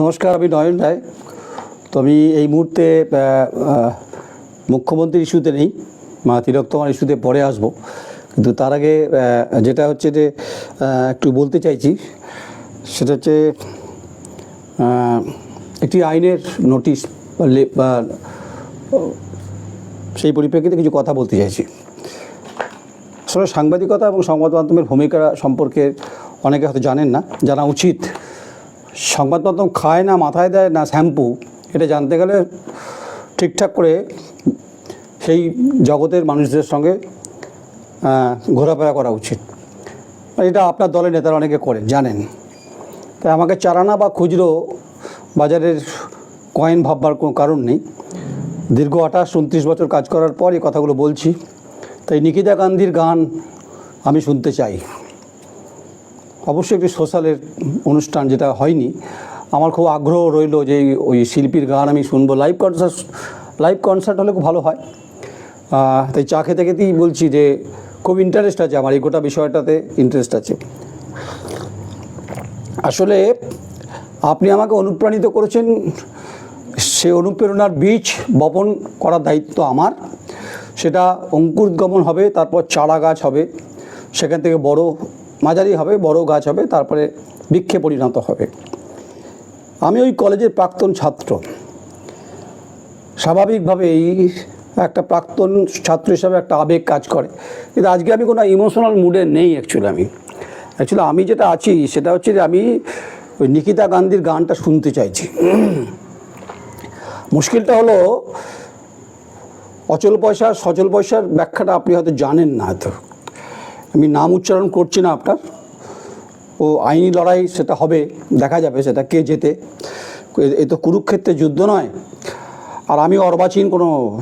নমস্কার, আমি নয়ন রায়। তো আমি এই মুহূর্তে মুখ্যমন্ত্রীর ইস্যুতে নেই, মা তিলকতমার ইস্যুতে পরে আসব। কিন্তু তার আগে যেটা হচ্ছে যে একটু বলতে চাইছি, সেটা হচ্ছে একটি আইনের নোটিশ বা, সেই পরিপ্রেক্ষিতে কিছু কথা বলতে চাইছি। আসলে সাংবাদিকতা এবং সংবাদ মাধ্যমের ভূমিকা সম্পর্কে অনেকে হয়তো জানেন না, জানা উচিত। সংবাদ মাধ্যম খায় না, মাথায় দেয় না শ্যাম্পু, এটা জানতে গেলে ঠিকঠাক করে সেই জগতের মানুষদের সঙ্গে ঘোরাফেরা করা উচিত। এটা আপনার দলের নেতারা অনেকে করেন, জানেন। তাই আমাকে চারানা বা খুচরো বাজারের কয়েন ভাববার কোনো কারণ নেই। দীর্ঘ আঠাশ, উনত্রিশ বছর কাজ করার পর এই কথাগুলো বলছি। তাই নিকিতা গান্ধীর গান আমি শুনতে চাই। অবশ্যই একটি সোশ্যালের অনুষ্ঠান যেটা হয়নি। আমার খুব আগ্রহ রইল যে ওই শিল্পীর গান আমি শুনব। লাইভ কনসার্ট লাইভ কনসার্ট হলে খুব ভালো হয়। তাই চা খেতে খেতেই বলছি যে খুব ইন্টারেস্ট আছে আমার, এই গোটা বিষয়টাতে ইন্টারেস্ট আছে। আসলে আপনি আমাকে অনুপ্রাণিত করেছেন, সে অনুপ্রেরণার বীজ বপন করার দায়িত্ব আমার। সেটা অঙ্কুরগমন হবে, তারপর চারা গাছ হবে, সেখান থেকে বড় মাঝারি হবে, বড় গাছ হবে, তারপরে বৃক্ষে পরিণত হবে। আমি ওই কলেজের প্রাক্তন ছাত্র। স্বাভাবিকভাবেই একটা প্রাক্তন ছাত্র হিসাবে একটা আবেগ কাজ করে। কিন্তু আজকে আমি কোনো ইমোশনাল মুডে নেই অ্যাকচুয়ালি আমি। অ্যাকচুয়ালি আমি যেটা আছি সেটা হচ্ছে যে আমি ওই নিকিতা গান্ধীর গানটা শুনতে চাইছি। মুশকিলটা হলো, অচল পয়সা সচল পয়সার ব্যাখ্যাটা আপনি হয়তো জানেন না হয়তো। আমি নাম উচ্চারণ করছি না আপনার। ও আইনি লড়াই সেটা হবে, দেখা যাবে সেটা কে জেতে। এ- তো কুরুক্ষেত্রের যুদ্ধ নয়। আর আমি অর্বাচীন কোনো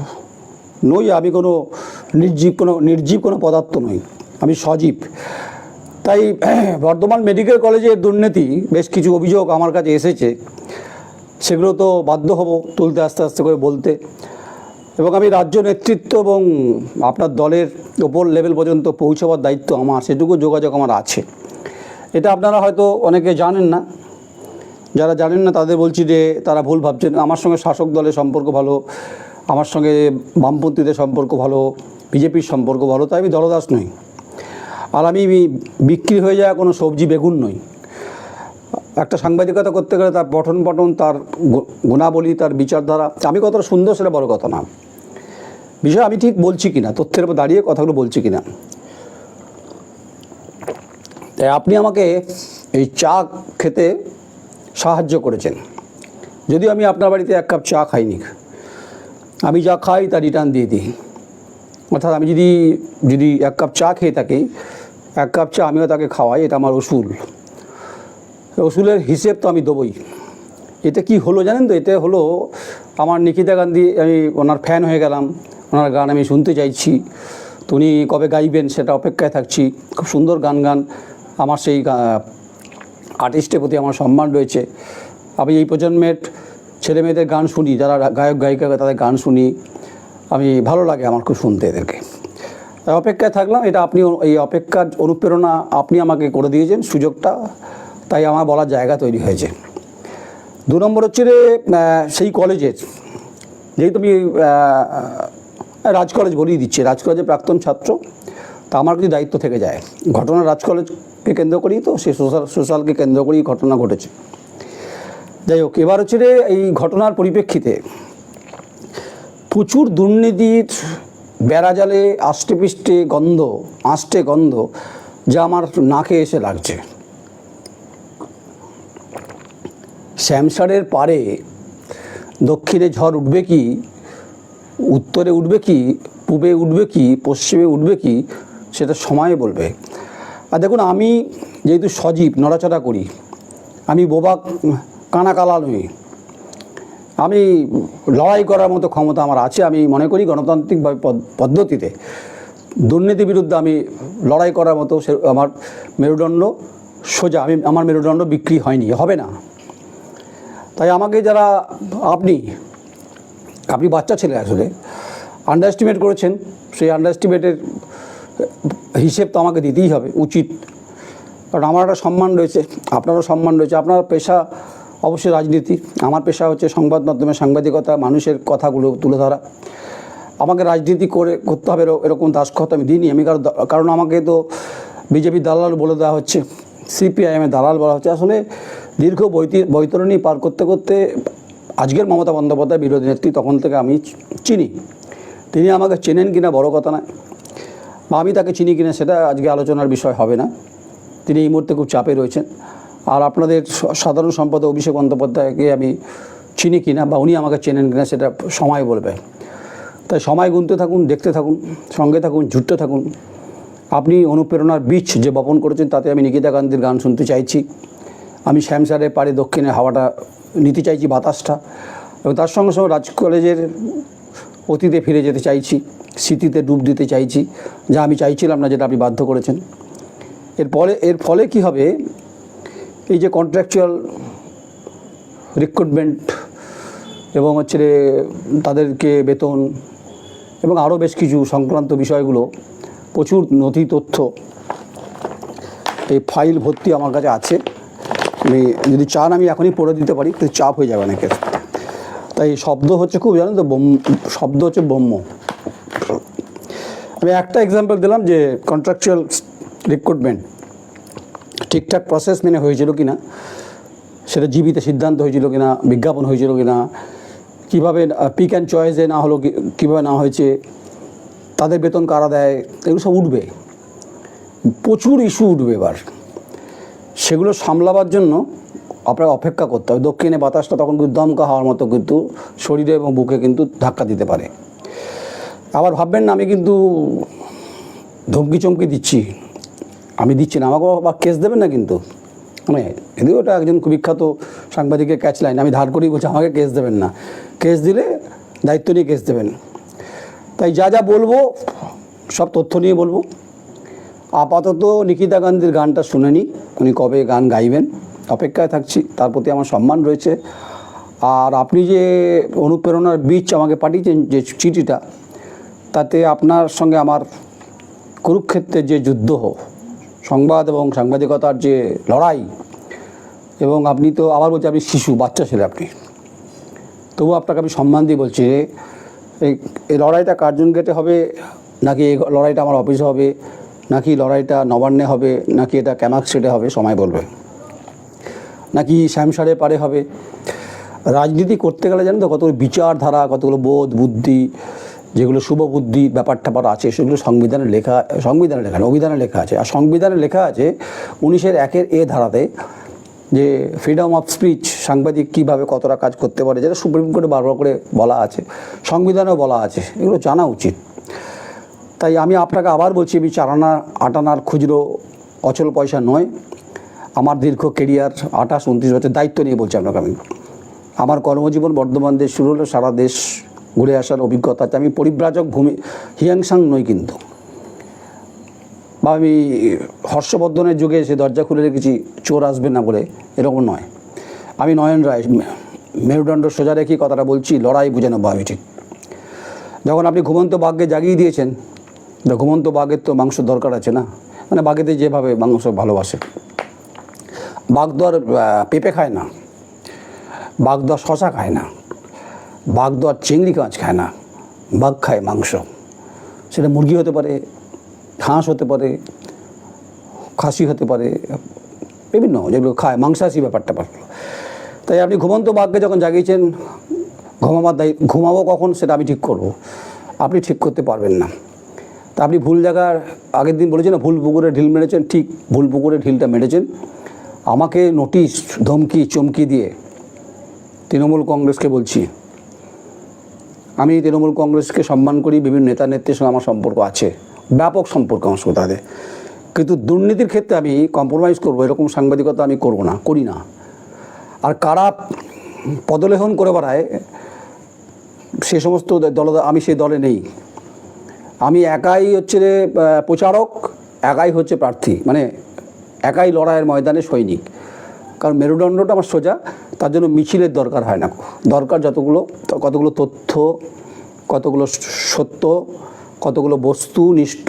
নই, আমি কোনো নির্জীব কোনো নির্জীব কোনো পদার্থ নই। আমি সজীব। তাই বর্ধমান মেডিকেল কলেজের দুর্নীতি, বেশ কিছু অভিযোগ আমার কাছে এসেছে। সেগুলো তো বাধ্য হব তুলতে আস্তে আস্তে করে বলতে। এবং আমি রাজ্য নেতৃত্ব এবং আপনার দলের ওপর লেভেল পর্যন্ত পৌঁছাবার দায়িত্ব আমার, সেটুকু যোগাযোগ আমার আছে। এটা আপনারা হয়তো অনেকে জানেন না। যারা জানেন না, তাদের বলছি যে তারা ভুল ভাবছেন। আমার সঙ্গে শাসক দলের সম্পর্ক ভালো, আমার সঙ্গে বামপন্থীদের সম্পর্ক ভালো, বিজেপির সম্পর্ক ভালো, তাই আমি দলদাস নই। আর আমি বিক্রি হয়ে যাওয়া কোনো সবজি বেগুন নই। একটা সাংবাদিকতা করতে গেলে তার পঠন পঠন, তার গুণাবলী, তার বিচারধারা, আমি কতটা সুন্দর সেটা বড় কথা না। বিষয় আমি ঠিক বলছি কিনা, তথ্যের উপর দাঁড়িয়ে কথাগুলো বলছি কিনা। তাই আপনি আমাকে এই চা খেতে সাহায্য করেছেন। যদিও আমি আপনার বাড়িতে এক কাপ চা খাইনি। আমি যা খাই তা রিটার্ন দিয়ে দিই। অর্থাৎ আমি যদি যদি এক কাপ চা খেয়ে থাকি, এক কাপ চা আমিও তাকে খাওয়াই, এটা আমার ওসুল ওসুলের হিসেব তো আমি দেবই। এটা কি হলো জানেন তো? এটা হলো আমার নিকিতা গান্ধী, আমি ওনার ফ্যান হয়ে গেলাম, ওনার গান আমি শুনতে চাইছি। তো উনি কবে গাইবেন সেটা অপেক্ষায় থাকছি। খুব সুন্দর গান গান। আমার সেই আর্টিস্টের প্রতি আমার সম্মান রয়েছে। আমি এই প্রজন্মের ছেলে মেয়েদের গান শুনি, যারা গায়ক গায়িকা তাদের গান শুনি। আমি ভালো লাগে আমার খুব শুনতে এদেরকে। অপেক্ষায় থাকলাম, এটা আপনি এই অপেক্ষার অনুপ্রেরণা আপনি আমাকে করে দিয়েছেন, সুযোগটা। তাই আমার বলার জায়গা তৈরি হয়েছে। দু নম্বর হচ্ছে রে সেই কলেজের যেহেতু আমি রাজ কলেজ বলেই দিচ্ছি, রাজ কলেজের প্রাক্তন ছাত্র, তা আমার কিছু দায়িত্ব থেকে যায়। ঘটনা রাজ কলেজকে কেন্দ্র করেই তো সেই সোশ্যাল, সোশ্যালকে কেন্দ্র করেই ঘটনা ঘটেছে। যাই হোক, এবার হচ্ছে রে এই ঘটনার পরিপ্রেক্ষিতে প্রচুর দুর্নীতির বেড়াজালে আষ্টে পিষ্টে গন্ধ, আষ্টে গন্ধ যা আমার নাকে এসে লাগছে। শ্যামসারের পারে দক্ষিণে ঝড় উঠবে কি? উত্তরে উঠবে কি? পূবে উঠবে কি? পশ্চিমে উঠবে কি? সেটা সময়ে বলবে। আর দেখুন, আমি যেহেতু সজীব, নড়াচড়া করি, আমি বোবা কানা কালা নই আমি লড়াই করার মতো ক্ষমতা আমার আছে, আমি মনে করি গণতান্ত্রিকভাবে পদ্ধতিতে দুর্নীতি বিরুদ্ধে আমি লড়াই করার মতো সে, আমার মেরুদণ্ড সোজা, আমি, আমার মেরুদণ্ড বিক্রি হয়নি, হবে না। তাই আমাকে যারা, আপনি আপনি বাচ্চা ছেলে আসলে আন্ডার এস্টিমেট করেছেন, সেই আন্ডার এস্টিমেটের হিসেব তো আমাকে দিতেই হবে, উচিত। কারণ আমার একটা সম্মান রয়েছে, আপনারও সম্মান রয়েছে, আপনার পেশা অবশ্যই রাজনীতি, আমার পেশা হচ্ছে সংবাদ মাধ্যমে সাংবাদিকতা, মানুষের কথাগুলো তুলে ধরা। আমাকে রাজনীতি করে করতে হবে এরকম- দাসখত আমি দিইনি, আমি কারণ কারণ আমাকে তো বিজেপি দালাল বলে দেওয়া হচ্ছে। সিপিআইএমের দালাল বলা হচ্ছে। আসলে দীর্ঘ বৈতি- বৈতরণী পার করতে করতে আজকের মমতা বন্দ্যোপাধ্যায় বিরোধী নেত্রী তখন থেকে আমি চিনি। তিনি আমাকে চেনেন কিনা বড় কথা নয়। বা আমি তাকে চিনি কিনা সেটা আজকে আলোচনার বিষয় হবে না। তিনি এই মুহূর্তে খুব চাপে রয়েছেন। আর আপনাদের সাধারণ সম্পাদক অভিষেক বন্দ্যোপাধ্যায়কে আমি চিনি কিনা বা উনি আমাকে চেনেন কিনা সেটা সময় বলবে। তাই সময় গুনতে থাকুন, দেখতে থাকুন, সঙ্গে থাকুন, জুটতে থাকুন। আপনি অনুপ্রেরণার বীজ যে বপন করেছেন, তাতে আমি নিকিতা গান্ধীর গান শুনতে চাইছি। আমি শ্যামসারের পাড়ে দক্ষিণে হাওয়াটা নিতে চাইছি, বাতাসটা। এবং তার সঙ্গে সঙ্গে রাজ কলেজের অতীতে ফিরে যেতে চাইছি, স্মৃতিতে ডুব দিতে চাইছি, যা আমি চাইছিলাম না, যেটা আপনি বাধ্য করেছেন। এর ফলে এর ফলে কি হবে? এই যে কন্ট্রাকচুয়াল রিক্রুটমেন্ট এবং হচ্ছে তাদেরকে বেতন এবং আরও বেশ কিছু সংক্রান্ত বিষয়গুলো প্রচুর নথি তথ্য। এই ফাইল ভর্তি আমার কাছে আছে। আমি যদি চান আমি এখনই পড়ে দিতে পারি, কিন্তু চাপ হয়ে যাবে অনেকের। তাই শব্দ হচ্ছে খুব, জানেন তো শব্দ হচ্ছে ব্রহ্ম আমি একটা এক্সাম্পল দিলাম যে কন্ট্রাকচুয়াল রিক্রুটমেন্ট ঠিকঠাক প্রসেস মেনে হয়েছিল কি না সেটা জীবিত সিদ্ধান্ত হয়েছিল কি না বিজ্ঞাপন হয়েছিল কি না কীভাবে পিক অ্যান্ড চয়েসে না হলো কীভাবে না হয়েছে তাদের বেতন কারা দেয়? এগুলো সব উঠবে। প্রচুর ইস্যু উঠবে এবার। সেগুলো সামলাবার জন্য আপনাকে অপেক্ষা করতে হবে। দক্ষিণে বাতাসটা তখন কিন্তু দমকা হওয়ার মতো কিন্তু শরীরে এবং বুকে কিন্তু ধাক্কা দিতে পারে। আবার ভাববেন না, আমি কিন্তু ধমকি চমকি দিচ্ছি। আমি দিচ্ছি না। আমাকেও আবার কেস দেবেন না কিন্তু। মানে এদিকে ওটা একজন বিখ্যাত সাংবাদিকের ক্যাচ লাইন আমি ধার করেই বলছি, আমাকে কেস দেবেন না। কেস দিলে দায়িত্ব নিয়ে কেস দেবেন। তাই যা যা বলব, সব তথ্য নিয়ে বলব। আপাতত নিকিতা গান্ধীর গানটা শুনে নিই, উনি কবে গান গাইবেন, অপেক্ষায় থাকছি, তার প্রতি আমার সম্মান রয়েছে। আর আপনি যে অনুপ্রেরণার বীজ আমাকে পাঠিয়েছেন যে চিঠিটা, তাতে আপনার সঙ্গে আমার কুরুক্ষেত্রের যে যুদ্ধ সংবাদ এবং সাংবাদিকতার যে লড়াই, এবং আপনি তো আবার বলছি আপনি শিশু, বাচ্চা ছেলে আপনি। তবু আপনাকে আমি সম্মান দিয়ে বলছি এই লড়াইটা কার্জন গেটে হবে? নাকি এই লড়াইটা আমার অফিসে হবে? নাকি লড়াইটা নবান্নে হবে? নাকি এটা ক্যামাক সেটে হবে? সময় বলবে। নাকি শ্যামসারে পারে হবে? রাজনীতি করতে গেলে জানেন তো কতগুলো বিচারধারা, কতগুলো বোধ, বুদ্ধি, যেগুলো শুভ বুদ্ধি, ব্যাপার ট্যাপার আছে, সেগুলো সংবিধানে লেখা সংবিধানে লেখা অভিধানে লেখা আছে। আর সংবিধানে লেখা আছে, উনিশের একের এ ধারাতে যে ফ্রিডম অফ স্পিচ সাংবাদিক কীভাবে কতটা কাজ করতে পারে, যেটা সুপ্রিম কোর্টে বারবার করে বলা আছে, সংবিধানেও বলা আছে, এগুলো জানা উচিত। তাই আমি আপনাকে আবার বলছি, আমি চারানা আটানার খুচরো অচল পয়সা নয়, আমার দীর্ঘ কেরিয়ার আঠাশ, উনত্রিশ বছর দায়িত্ব নিয়ে বলছি আপনাকে আমি। আমার কর্মজীবন বর্ধমান দেশ শুরু হলো, সারা দেশ ঘুরে আসার অভিজ্ঞতা আছে। আমি পরিব্রাজক ভূমি, হিয়াংসাং নই কিন্তু। বা আমি হর্ষবর্ধনের যুগে সে দরজা খুলে রেখেছি, চোর আসবে না বলে, এরকম নয়। আমি নয়ন রায়, মেরুদণ্ড সোজা রেখে কথাটা বলছি, লড়াই বুঝে নেব আমি ঠিক। যখন আপনি ঘুমন্ত বাঘকে জাগিয়ে দিয়েছেন, তা ঘুমন্ত বাঘের তো মাংস দরকার আছে না? মানে বাঘেতে যেভাবে মাংস ভালোবাসে। বাঘ আর পেঁপে খায় না। বাঘ তো শশা খায় না। বাঘ আর চিংড়ি কাঁচ খায় না। বাঘ খায় মাংস। সেটা মুরগি হতে পারে হাঁস হতে পারে, খাসি হতে পারে, বিভিন্ন যেগুলো খায়, মাংসাশী ব্যাপারটা পারল। তাই আপনি ঘুমন্ত বাঘকে যখন জাগিয়েছেন, ঘুমাবার দায়ী, ঘুমাবো কখন সেটা আমি ঠিক করব। আপনি ঠিক করতে পারবেন না। তা আপনি ভুল জায়গার, আগের দিন বলেছেন ভুল পুকুরে ঢিল মেরেছেন, ঠিক ভুল পুকুরে ঢিলটা মেরেছেন। আমাকে নোটিশ, ধমকি, চমকি দিয়ে তৃণমূল কংগ্রেসকে বলছি, আমি তৃণমূল কংগ্রেসকে সম্মান করি, বিভিন্ন নেতা নেত্রীর সঙ্গে আমার সম্পর্ক আছে। ব্যাপক সম্পর্ক আমার সঙ্গে তাদের। কিন্তু দুর্নীতির ক্ষেত্রে আমি কম্প্রোমাইজ করব, এরকম সাংবাদিকতা আমি করব না, করি না। আর কারা পদলেহন করে বেড়ায়, সে সমস্ত দল, আমি সেই দলে নেই। আমি একাই হচ্ছে প্রচারক, একাই হচ্ছে প্রার্থী মানে একাই লড়াইয়ের ময়দানে সৈনিক। কারণ মেরুদণ্ডটা আমার সোজা, তার জন্য মিছিলের দরকার হয় না। দরকার যতগুলো, কতগুলো তথ্য, কতগুলো সত্য কতগুলো বস্তুনিষ্ঠ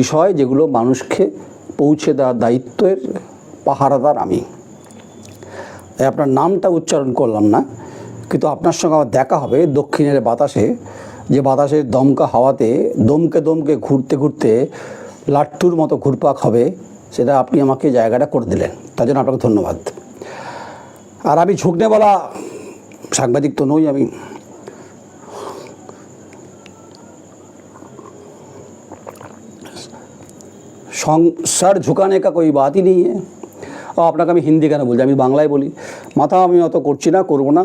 বিষয় যেগুলো মানুষকে পৌঁছে দেওয়ার দায়িত্বের পাহারাদার আমি। তাই আপনার নামটা উচ্চারণ করলাম না, কিন্তু আপনার সঙ্গে আমার দেখা হবে দক্ষিণের বাতাসে, যে বাতাসের দমকা হাওয়াতে দমকে দমকে ঘুরতে ঘুরতে লাট্টুর মতো ঘুরপাক হবে, সেটা আপনি আমাকে জায়গাটা করে দিলেন। তার জন্য আপনাকে ধন্যবাদ। আর আমি ঝুঁকনেওয়ালা সাংবাদিক তো নই আমি। সংসার ঝুকানে কা কই বাতই নেই আপনাকে আমি হিন্দি কেন বলছি? আমি বাংলায় বলি। মাথা আমি অত করছি না, করব না।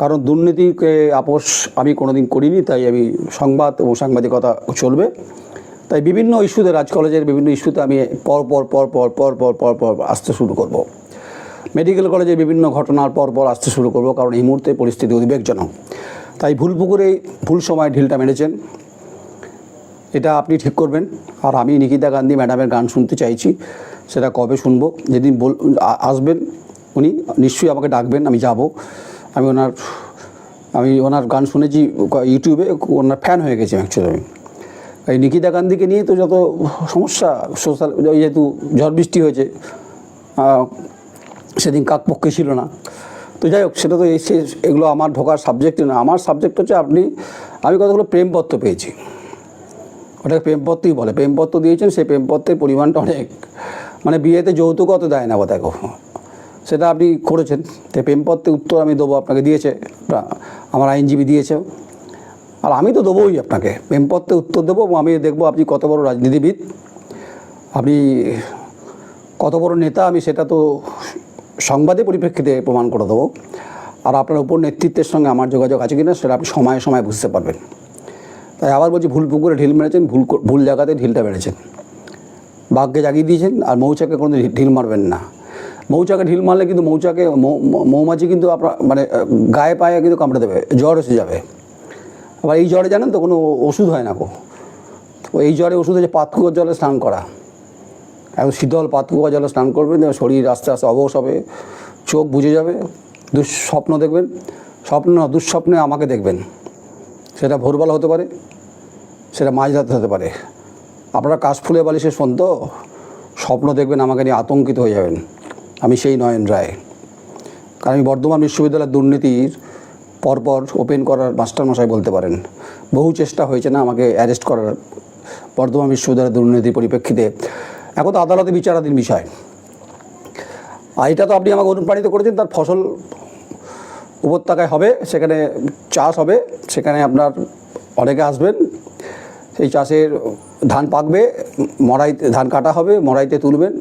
কারণ দুর্নীতিকে আপোষ আমি কোনোদিন করিনি, তাই আমি সংবাদ এবং সাংবাদিকতা চলবে। তাই বিভিন্ন ইস্যুতে, রাজ কলেজের বিভিন্ন ইস্যুতে আমি পর পর পর পর পর পর পর পর আসতে শুরু করব। মেডিকেল কলেজের বিভিন্ন ঘটনার পর পর আসতে শুরু করব, কারণ এই মুহূর্তে পরিস্থিতি উদ্বেগজনক। তাই ভুল পুকুরে ভুল সময় ঢিলটা মেরেছেন। এটা আপনি ঠিক করবেন। আর আমি নিকিতা গান্ধী ম্যাডামের গান শুনতে চাইছি, সেটা কবে শুনব, যেদিন বল আসবেন উনি, নিশ্চয়ই আমাকে ডাকবেন, আমি যাব। আমি ওনার আমি ওনার গান শুনেছি ইউটিউবে, ওনার ফ্যান হয়ে গেছি অ্যাকচুয়ালি আমি এই নিকিতা গান্ধীকে নিয়ে তো যত সমস্যা সোশ্যাল যেহেতু ঝড় বৃষ্টি হয়েছে সেদিন কাকপক্ষে ছিল না। তো যাই হোক, সেটা তো এসে এগুলো আমার ঢোকার সাবজেক্ট না। আমার সাবজেক্ট হচ্ছে আপনি আমি কতগুলো প্রেমপত্র পেয়েছি। ওটাকে প্রেমপত্রই বলে? প্রেমপত্র দিয়েছেন, সেই প্রেমপত্রের পরিমাণটা অনেক। মানে বিয়েতে যৌতুক অত দেয় না দেখো। সেটা আপনি করেছেন। তো প্রেমপত্রের উত্তর আমি দেবো, আপনাকে দিয়েছে। আমার আইনজীবী দিয়েছে আর আমি তো দেবোই আপনাকে। প্রেমপত্রের উত্তর দেবো আমি দেখব আপনি কত বড় রাজনীতিবিদ। আপনি কত বড় নেতা, আমি সেটা তো সংবাদের পরিপ্রেক্ষিতে প্রমাণ করে দেবো। আর আপনার উপর নেতৃত্বের সঙ্গে আমার যোগাযোগ আছে কিনা, সেটা আপনি সময়ে সময় বুঝতে পারবেন। তাই আবার বলছি ভুল পুকুরে ঢিল মেরেছেন, ভুল ভুল জায়গাতে ঢিলটা মেরেছেন বাঘকে জাগিয়ে দিয়েছেন আর মৌচাকে কোনো ঢিল মারবেন না। মৌচাকে ঢিল মারলে কিন্তু মৌচাকে মৌমাছি কিন্তু আপনার মানে গায়ে পায়ে কিন্তু কামড়ে দেবে, জ্বর এসে যাবে। আবার এই জ্বরে জানেন তো, কোনো ওষুধ হয় না তো এই জ্বরে ওষুধ হচ্ছে পাতকুয়োর জলে স্নান করা। এখন শীতল পাতকুয়া জলে স্নান করবেন শরীর আস্তে আস্তে অবশ হবে, চোখ বুঝে যাবে, দুঃস্বপ্ন দেখবেন। স্বপ্ন দুঃস্বপ্নে আমাকে দেখবেন। সেটা ভোরবেলা হতে পারে সেটা মাঝরাতে হতে পারে। আপনারা কাশফুলে বালিশে শোন তো স্বপ্ন দেখবেন আমাকে নিয়ে আতঙ্কিত হয়ে যাবেন। আমি সেই নয়ন রায়। কারণ আমি বর্ধমান বিশ্ববিদ্যালয়ের দুর্নীতির পরপর ওপেন করার মাস্টারমশাই বলতে পারেন। বহু চেষ্টা হয়েছে না আমাকে অ্যারেস্ট করার বর্ধমান বিশ্ববিদ্যালয়ের দুর্নীতির পরিপ্রেক্ষিতে। এখন তো আদালতে বিচারাধীন বিষয়। আর এটা তো আপনি আমাকে অনুপ্রাণিত করেছেন, তার ফসল উপত্যকায় হবে, সেখানে চাষ হবে, সেখানে আপনার অনেকে আসবেন সেই চাষের ধান পাকবে, মড়াইতে ধান কাটা হবে, মড়াইতে তুলবেন।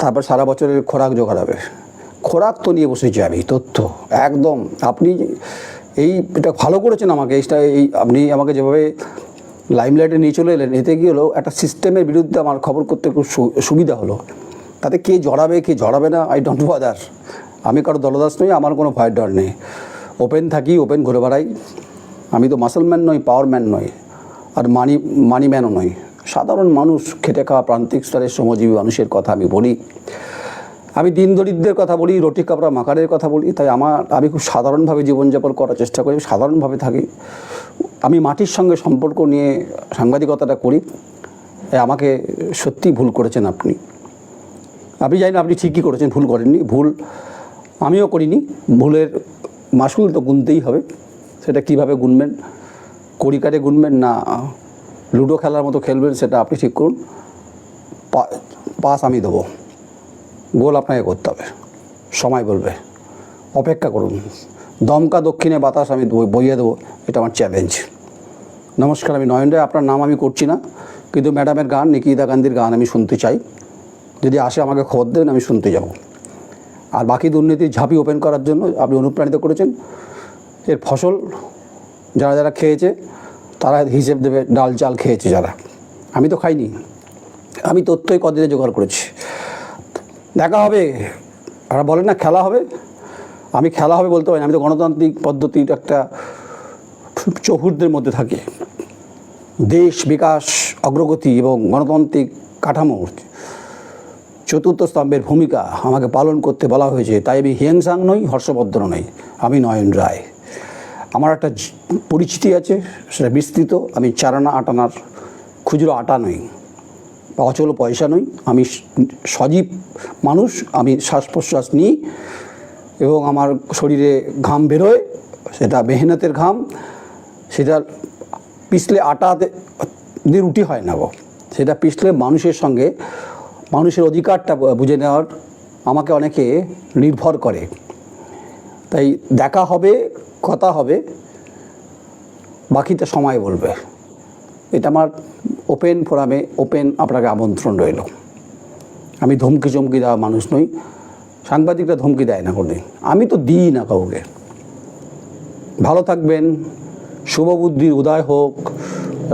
তারপর সারা বছরের খোরাক জোগাড় হবে। খোরাক তো নিয়ে বসেছি আমি তথ্য। একদম, আপনি এই এটা ভালো করেছেন আমাকে এইটা এই আপনি আমাকে যেভাবে লাইমলাইটে নিয়ে চলে এলেন, এতে কি হলো, একটা সিস্টেমের বিরুদ্ধে আমার খবর করতে খুব সুবিধা হলো। তাতে কে জড়াবে কে জড়াবে না আই ডোন্ট বাদার আমি কারও দলদাস নই, আমার কোনো ভয়ের ডর নেই। ওপেন থাকি ওপেন ঘুরে বেড়াই। আমি তো মাসলম্যান নই পাওয়ার ম্যান নই, আর মানি মানি ম্যানও নই। সাধারণ মানুষ খেটে খাওয়া প্রান্তিক স্তরের শ্রমজীবী মানুষের কথা আমি বলি। আমি দিন দরিদ্রের কথা বলি, রুটি কাপড়া মাকারের কথা বলি, তাই আমার, আমি খুব সাধারণভাবে জীবনযাপন করার চেষ্টা করি সাধারণভাবে থাকি। আমি মাটির সঙ্গে সম্পর্ক নিয়ে সাংবাদিকতাটা করি আমাকে সত্যি ভুল করেছেন আপনি। আপনি জানেন, আপনি ঠিকই করেছেন, ভুল করেননি, ভুল আমিও করিনি, ভুলের মাসুল তো গুনতেই হবে। সেটা কীভাবে গুনবেন? কড়িকারে গুনবেন না লুডো খেলার মতো খেলবেন সেটা আপনি ঠিক করুন। পাস আমি দেবো। গোল আপনাকে করতে হবে। সময় বলবে। অপেক্ষা করুন। দমকা দক্ষিণে বাতাস আমি বই- বইয়ে দেবো। এটা আমার চ্যালেঞ্জ নমস্কার, আমি নয়ন রায় আপনার নাম আমি করছি না, কিন্তু ম্যাডামের গান, নিকিতা গান্ধীর গান আমি শুনতে চাই। যদি আসে আমাকে খবর দেন আমি শুনতে যাব। আর বাকি দুর্নীতির ঝাঁপি ওপেন করার জন্য আপনি অনুপ্রাণিত করেছেন। এর ফসল যারা যারা খেয়েছে, তারা হিসেব দেবে ডাল চাল খেয়েছে যারা। আমি তো খাইনি। আমি তথ্যই কদিনে জোগাড় করেছি। দেখা হবে। আর বলেন না, খেলা হবে। আমি খেলা হবে বলতে পারি আমি তো গণতান্ত্রিক পদ্ধতির একটা চহুর্দের মধ্যে থাকি। দেশ বিকাশ, অগ্রগতি এবং গণতান্ত্রিক কাঠামোর চতুর্থ স্তম্ভের ভূমিকা আমাকে পালন করতে বলা হয়েছে। তাই আমি হিয়াংসাং নই হর্ষবর্ধন নই। আমি নয়ন রায় আমার একটা পরিচিতি আছে, সেটা বিস্তৃত। আমি চারানা আটানার খুচরো আটা নই, বা অচল পয়সা নই। আমি সজীব মানুষ, আমি শ্বাস প্রশ্বাস নিই এবং আমার শরীরে ঘাম বেরোয়, সেটা মেহনতের ঘাম, সেটা পিছলে আটাতে দিয়ে রুটি হয় না গো। সেটা পিছলে মানুষের সঙ্গে, মানুষের অধিকারটা বুঝে নেওয়ার আমাকে অনেকে নির্ভর করে। তাই দেখা হবে কথা হবে, বাকিটা সময় বলবে। এটা আমার ওপেন ফোরামে ওপেন আপনাকে আমন্ত্রণ রইল। আমি ধমকি চমকি দেওয়া মানুষ নই, সাংবাদিকরা ধমকি দেয় না কোনোদিন। আমি তো দিই না কাউকে। ভালো থাকবেন শুভবুদ্ধির উদয় হোক,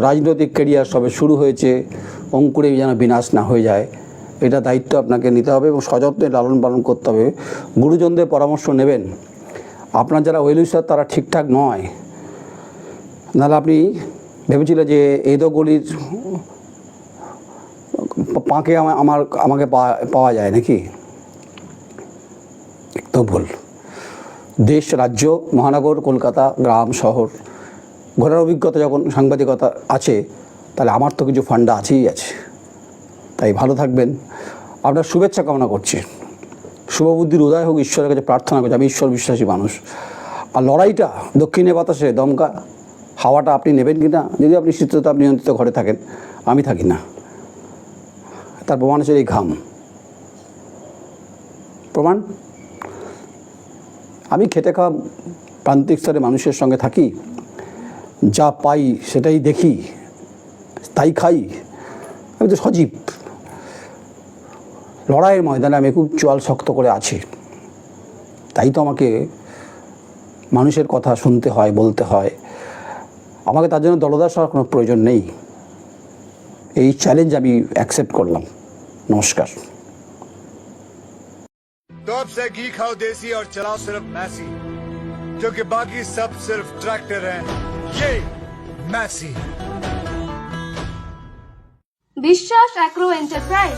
রাজনৈতিক ক্যারিয়ার সবে শুরু হয়েছে অঙ্কুরে যেন বিনাশ না হয়ে যায়, এটা দায়িত্ব আপনাকে নিতে হবে এবং সযত্নে লালন পালন করতে হবে। গুরুজনদের পরামর্শ নেবেন আপনার যারা ওয়েলুসার তারা ঠিকঠাক নয়। নাহলে আপনি ভেবেছিলেন যে এদো গলির পাঁকে আমা- আমার, আমাকে পাওয়া- যায় নাকি? একদম ভুল। দেশ, রাজ্য, মহানগর, কলকাতা, গ্রাম, শহর, ঘোরার অভিজ্ঞতা যখন সাংবাদিকতা আছে, তাহলে আমার তো কিছু ফান্ডা আছেই আছে। তাই ভালো থাকবেন। আপনার শুভেচ্ছা কামনা করছি। শুভবুদ্ধির উদয় হোক, ঈশ্বরের কাছে প্রার্থনা করছি। আমি ঈশ্বর বিশ্বাসী মানুষ। আর লড়াইটা দক্ষিণে বাতাসে দমকা, হাওয়াটা আপনি নেবেন কি না যদি আপনি শীততাপ নিয়ন্ত্রিত ঘরে থাকেন, আমি থাকি না। তার প্রমাণ হচ্ছে এই ঘাম। প্রমাণ? আমি খেটে খাওয়া প্রান্তিক স্তরে মানুষের সঙ্গে থাকি, যা পাই সেটাই দেখি, তাই খাই। আমি তো সজীব। লড়াইয়ের ময়দানে আমি খুব চোয়াল শক্ত করে আছি তাই তো আমাকে মানুষের কথা শুনতে হয় বলতে হয় আমাকে তার জন্য দলদাস হওয়ার কোনো প্রয়োজন নেই এই চ্যালেঞ্জ আমি অ্যাকসেপ্ট করলাম নমস্কার तो अब से घी खाओ देसी और चलाओ सिर्फ मैसी क्योंकि बाकी सब सिर्फ ट्रैक्टर हैं ये मैसी বিশ্বাস অ্যাগ্রো এন্টারপ্রাইজ